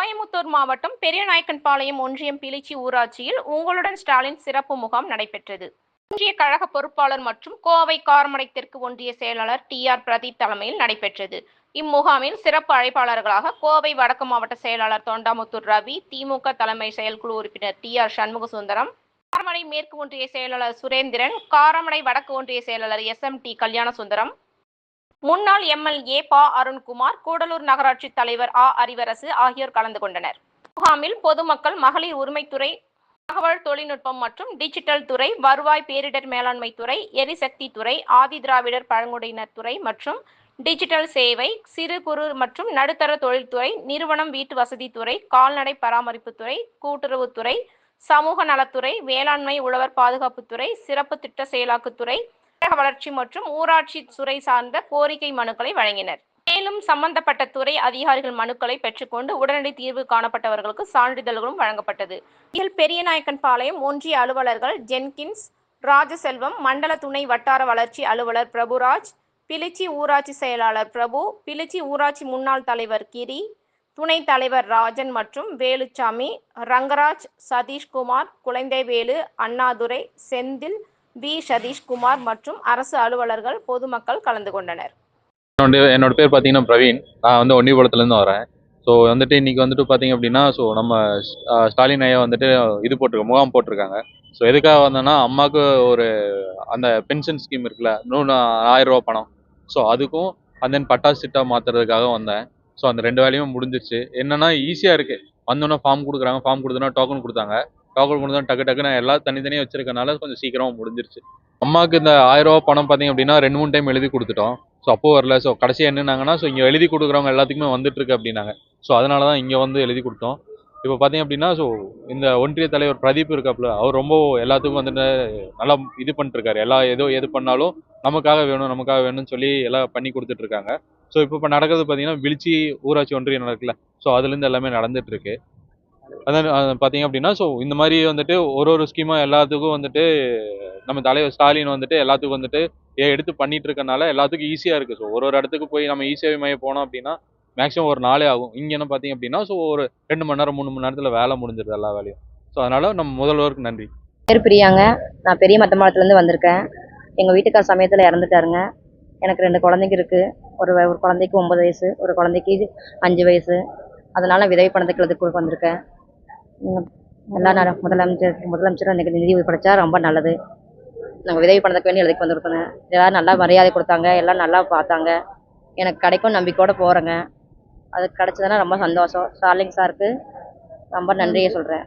கோயமுத்தூர் மாவட்டம் பெரியநாயக்கன்பாளையம் ஒன்றியம் பிலிச்சி ஊராட்சியில் உங்களுடன் ஸ்டாலின் சிறப்பு முகாம் நடைபெற்றது. ஒன்றிய கழக பொறுப்பாளர் மற்றும் கோவை கார்மடை தெற்கு ஒன்றிய செயலாளர் டி ஆர் பிரதீப் தலைமையில் நடைபெற்றது. இம்முகாமில் சிறப்பு அழைப்பாளர்களாக கோவை வடக்கு மாவட்ட செயலாளர் தொண்டாமுத்தூர் ரவி திமுக தலைமை செயற்குழு உறுப்பினர் டி ஆர் சண்முக சுந்தரம் காரமடை மேற்கு ஒன்றிய செயலாளர் சுரேந்திரன் காரமடை வடக்கு ஒன்றிய செயலாளர் S M D Kalyana Sundaram முன்னாள் எம்எல்ஏ பா. அருண்குமார் கூடலூர் நகராட்சி தலைவர் ஆ. அறிவரசு ஆகியோர் கலந்து கொண்டனர். முகாமில் பொதுமக்கள் மகளிர் உரிமைத்துறை தகவல் தொழில்நுட்பம் மற்றும் டிஜிட்டல் துறை வருவாய் பேரிடர் மேலாண்மை துறை எரிசக்தி துறை ஆதி திராவிடர் பழங்குடியினர் துறை மற்றும் டிஜிட்டல் சேவை சிறு குறு மற்றும் நடுத்தர தொழில்துறை நிறுவனம் வீட்டு வசதித்துறை கால்நடை பராமரிப்புத்துறை கூட்டுறவுத்துறை சமூக நலத்துறை வேளாண்மை உழவர் பாதுகாப்புத்துறை சிறப்பு திட்ட செயலாக்குத்துறை ஊரக வளர்ச்சி மற்றும் ஊராட்சி துறை சார்ந்த கோரிக்கை மனுக்களை வழங்கினர். மேலும் சம்பந்தப்பட்ட துறை அதிகாரிகள் மனுக்களை பெற்றுக்கொண்டு உடனடி தீர்வு காணப்பட்டவர்களுக்கு சான்றிதழ்களும் வழங்கப்பட்டது. இதில் பெரியநாயக்கன்பாளையம் ஒன்றிய அலுவலர்கள் ஜென்கின்ஸ் ராஜசெல்வம் மண்டல துணை வட்டார வளர்ச்சி அலுவலர் பிரபுராஜ் பிலிச்சி ஊராட்சி செயலாளர் பிரபு பிலிச்சி ஊராட்சி முன்னாள் தலைவர் கிரி துணைத் தலைவர் ராஜன் மற்றும் வேலுச்சாமி ரங்கராஜ் சதீஷ்குமார் குழந்தைவேலு அண்ணாதுரை செந்தில் வி சதீஷ்குமார் மற்றும் அரசு அலுவலர்கள் பொதுமக்கள் கலந்து கொண்டனர். என்னோட என்னோட பேர் பார்த்தீங்கன்னா பிரவீன். நான் வந்து ஒன்னிபுரத்துலேருந்து வரேன். ஸோ வந்துட்டு இன்னைக்கு வந்துட்டு பார்த்தீங்க அப்படின்னா ஸோ நம்ம ஸ்டாலின் ஐயா வந்துட்டு இது போட்டிருக்க முகாம் போட்டிருக்காங்க. ஸோ எதுக்காக வந்தேன்னா அம்மாவுக்கு ஒரு அந்த பென்ஷன் ஸ்கீம் இருக்குல்ல இன்னொன்று ஆயிரம் ரூபா பணம். ஸோ அதுக்கும் and தென் பட்டாசு சிட்டா மாற்றுறதுக்காக வந்தேன். ஸோ அந்த ரெண்டு வேலையும் முடிஞ்சிச்சு என்னன்னா ஈஸியாக இருக்குது வந்தோன்னே ஃபார்ம் கொடுக்குறாங்க. ஃபார்ம் கொடுத்தோன்னா டோக்கன் கொடுத்தாங்க. டோக்கன் கொடுத்தா டக்கு டக்குன்னு எல்லாம் தனித்தனியாக வச்சிருக்கனால கொஞ்சம் சீக்கிரமாக முடிஞ்சிருச்சு. அம்மாவுக்கு இந்த ஆயிரம் ரூபா பணம் பார்த்தீங்க அப்படின்னா ரெண்டு மூணு டைம் எழுதி கொடுத்துட்டோம். ஸோ அப்போ வரல. ஸோ கடைசியாக என்னன்னாங்கன்னா ஸோ இங்கே எழுதி கொடுக்குறவங்க எல்லாத்துக்குமே வந்துட்டு இருக்கு அப்படின்னாங்க. ஸோ அதனால தான் இங்கே வந்து எழுதி கொடுத்தோம். இப்போ பார்த்தீங்க அப்படின்னா ஸோ இந்த ஒன்றிய தலைவர் பிரதீப் இருக்காப்புல அவர் ரொம்ப எல்லாத்துக்கும் வந்துட்டு நல்லா இது பண்ணிட்டுருக்காரு. எல்லா ஏதோ எது பண்ணாலும் நமக்காக வேணும் நமக்காக வேணும்னு சொல்லி எல்லாம் பண்ணி கொடுத்துட்ருக்காங்க ஸோ இப்போ இப்போ நடக்கிறது பார்த்தீங்கன்னா விழிச்சி ஊராட்சி ஒன்றியம் நடக்கல ஸோ அதுலேருந்து எல்லாமே நடந்துகிட்ருக்கு அதான் பார்த்தீங்க அப்படின்னா ஸோ இந்த மாதிரி வந்துட்டு ஒரு ஒரு ஸ்கீமாக எல்லாத்துக்கும் வந்துட்டு நம்ம தலைவர் ஸ்டாலின் வந்துட்டு எல்லாத்துக்கும் வந்துட்டு எடுத்து பண்ணிட்டு இருக்கனால எல்லாத்துக்கும் ஈஸியாக இருக்குது ஸோ ஒரு ஒரு இடத்துக்கு போய் நம்ம e ஈஸியாகவே மையம் போனோம் அப்படின்னா மேக்ஸிமம் ஒரு நாளே ஆகும். இங்கே என்ன பார்த்தீங்க அப்படின்னா ஸோ ஒரு ரெண்டு மணி நேரம் மூணு மணி நேரத்தில் வேலை முடிஞ்சிருது எல்லா வேலையும். ஸோ அதனால் நம்ம முதல்வருக்கு நன்றி. பேர் பிரியாங்க. நான் பெரிய மத்தமாளத்துலேருந்து வந்திருக்கேன். எங்கள் வீட்டுக்கார் சமயத்தில் இறந்துட்டாருங்க. எனக்கு ரெண்டு குழந்தைங்க இருக்குது ஒரு ஒரு குழந்தைக்கு ஒம்பது வயசு ஒரு குழந்தைக்கு அஞ்சு வயசு. அதனால் விதவை பணத்துக்கு வந்திருக்கேன். எல்லா முதலமைச்சர் முதலமைச்சர் எனக்கு நிதி படைச்சா ரொம்ப நல்லது. நாங்கள் உதவி பண்ணதுக்கு வேண்டி எழுதிக்கு வந்திருக்கோங்க எல்லாரும் நல்லா மரியாதை கொடுத்தாங்க. எல்லாம் நல்லா பார்த்தாங்க. எனக்கு கிடைக்கும் நம்பிக்கையோடு போகிறேங்க அது கிடச்சதுன்னா ரொம்ப சந்தோஷம். ஸ்டாலின் சாருக்கு ரொம்ப நன்றியை சொல்கிறேன்